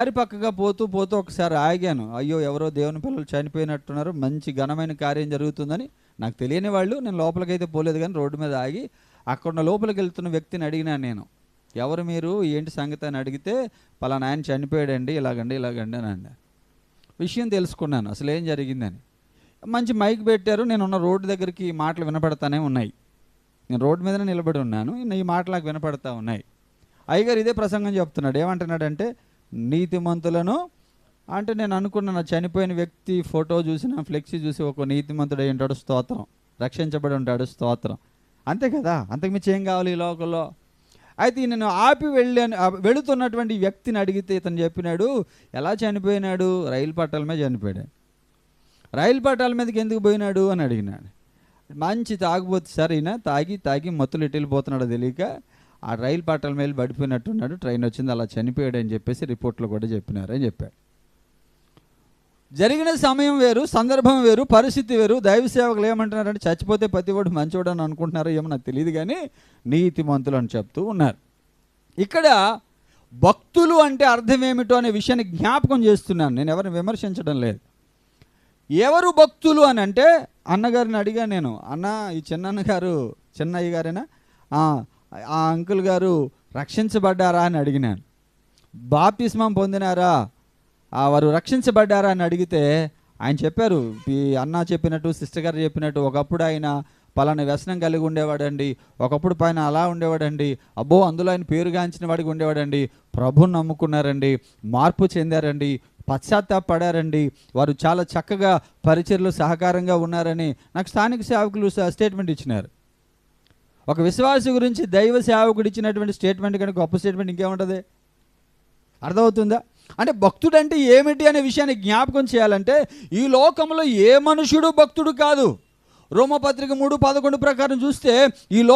దారి పక్కగా పోతూ పోతూ ఒకసారి ఆగాను. అయ్యో ఎవరో దేవుని పిల్లలు చనిపోయినట్టున్నారు మంచి ఘనమైన కార్యం జరుగుతుందని నాకు తెలియని వాళ్ళు నేను లోపలికైతే పోలేదు కానీ రోడ్డు మీద ఆగి అక్కడ ఉన్న లోపలికి వెళ్తున్న వ్యక్తిని అడిగినాను నేను. ఎవరు మీరు? ఏంటి సంగతి అని అడిగితే పలానా ఆయన చనిపోయాడండి ఇలాగండి ఇలాగండి అని అండి విషయం తెలుసుకున్నాను. అసలు ఏం జరిగిందని. మంచి మైక్ పెట్టారు. నేను ఉన్న రోడ్డు దగ్గరికి ఈ మాటలు వినపడతానే ఉన్నాయి. నేను రోడ్డు మీదనే నిలబడి ఉన్నాను. ఈ మాటలు నాకు వినపడతా ఉన్నాయి. అయ్యగారు ఇదే ప్రసంగం చెప్తున్నాడు. ఏమంటున్నాడంటే నీతిమంతులను అంటే నేను అనుకున్నాను చనిపోయిన వ్యక్తి ఫోటో చూసిన ఫ్లెక్సీ చూసి ఒక నీతిమంతుడు అయి ఉంటాడు స్తోత్రం. రక్షించబడి ఉంటాడు స్తోత్రం. అంతే కదా? అంతకుమించి ఏం కావాలి ఈ లోకంలో? అయితే నేను ఆపి వెళ్ళాను వెళుతున్నటువంటి వ్యక్తిని అడిగితే ఇతను చెప్పినాడు ఎలా చనిపోయినాడు? రైలు పట్టాల మీద చనిపోయాడు. రైలు పట్టాల మీదకి ఎందుకు పోయినాడు అని అడిగినాడు. మంచి తాగిపోతే సరైన? తాగి తాగి మత్తులు ఇటు వెళ్ళిపోతున్నాడు తెలియక ఆ రైలు పట్టాల మీద పడిపోయినట్టున్నాడు ట్రైన్ వచ్చింది అలా చనిపోయాడు అని చెప్పేసి రిపోర్ట్లో కూడా చెప్పినారు అని చెప్పాడు. జరిగిన సమయం వేరు సందర్భం వేరు పరిస్థితి వేరు దైవ సేవకులు ఏమంటున్నారంటే చచ్చిపోతే ప్రతివాడు మంచివాడు అని అనుకుంటున్నారో ఏమో నాకు తెలియదు కానీ నీతిమంతులు అని చెప్తూ ఉన్నారు. ఇక్కడ భక్తులు అంటే అర్థం ఏమిటో అనే విషయాన్ని జ్ఞాపకం చేస్తున్నాను నేను ఎవరిని విమర్శించడం లేదు. ఎవరు భక్తులు అని అంటే అన్నగారిని అడిగా నేను అన్న ఈ చిన్నన్న గారు చిన్నయ్య గారేనా? "ఆ, అంకుల్ గారు రక్షించబడ్డారా అని అడిగినాను. బాప్తిస్మం పొందినారా? ఆ, వారు రక్షించబడ్డారా అని అడిగితే ఆయన చెప్పారు ఈ అన్న చెప్పినట్టు సిస్టర్ గారు చెప్పినట్టు ఒకప్పుడు ఆయన పలానా వ్యసనం కలిగి ఉండేవాడండి ఒకప్పుడు పైన అలా ఉండేవాడండి అబ్బో అందులో ఆయన పేరుగాంచిన వాడికి ఉండేవాడండి ప్రభుని నమ్ముకున్నారండి మార్పు చెందారండి పశ్చాత్తాపడారండి వారు చాలా చక్కగా పరిచయలు సహకారంగా ఉన్నారని నాకు స్థానిక సేవకులు స్టేట్మెంట్ ఇచ్చినారు. ఒక విశ్వాసి గురించి దైవ సేవకుడు ఇచ్చినటువంటి స్టేట్మెంట్ కానీ గొప్ప స్టేట్మెంట్ ఇంకేముంటుంది? అర్థమవుతుందా? అంటే భక్తుడు అంటే ఏమిటి అనే విషయాన్ని జ్ఞాపకం చేయాలంటే ఈ లోకంలో ఏ మనుషుడు భక్తుడు కాదు. రోమపత్రిక మూడు పదకొండు ప్రకారం చూస్తే ఈ లోక